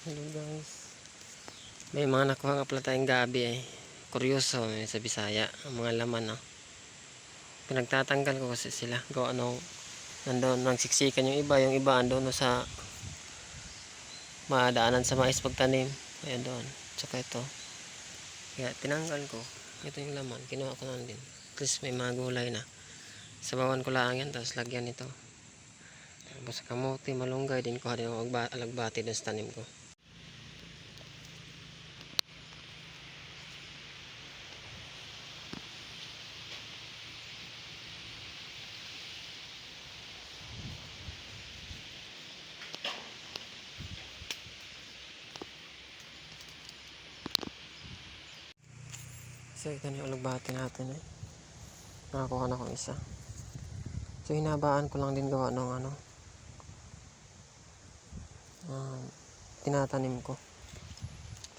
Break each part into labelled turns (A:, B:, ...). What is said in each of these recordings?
A: Hello guys. May mga nakuha nga pala tayong gabi eh. Kuryoso eh, sa Bisaya. Ang mga laman no. Pinagtatanggal ko kasi sila. Gawa nung nandoon nang siksikan yung iba. Yung iba andun no sa madaanan sa mais pagtanim. Ayan doon. Tsaka ito. Kaya tinanggal ko. Ito yung laman. Kinuha ko na din. At least may mga gulay na. Sabawan ko lang yan. Tapos lagyan ito. Tapos kamote, malunggay. Din ko din agba- alagbati dun sa tanim ko. So ito na yung alagbati natin eh. Nakakuha na akong isa. So hinabaan ko lang din gawa ng ano. Um, tinatanim ko.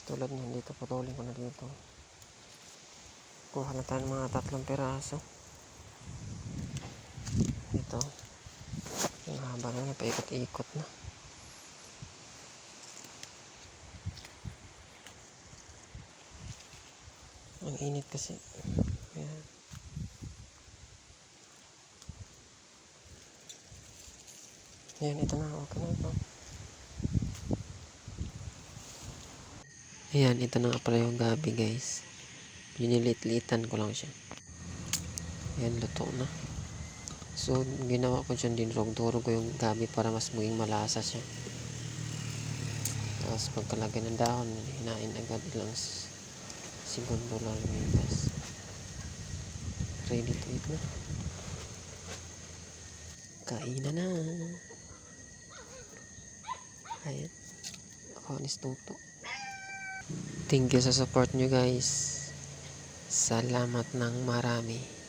A: Tulad niyan dito, putulin ko na dito. Kuha na tayo mga tatlong piraso. Ito. Yung haba na, paikot-ikot na. Ang init kasi. Ayan. Ayan, ito na. Okay na ito. Ayan, ito na nga pala yung gabi guys. Binilit-litan ko lang siya. Ayan, luto na. So, ginawa ko dyan din rog-durog ko yung gabi para mas maging malasa siya. Tapos pagkalagay ng dahon, hinain agad ilang segundo lang lumipas. Ready to eat na. Kainan na. Ayan. Ako anis tuto. Thank you sa support nyo guys. Salamat ng marami.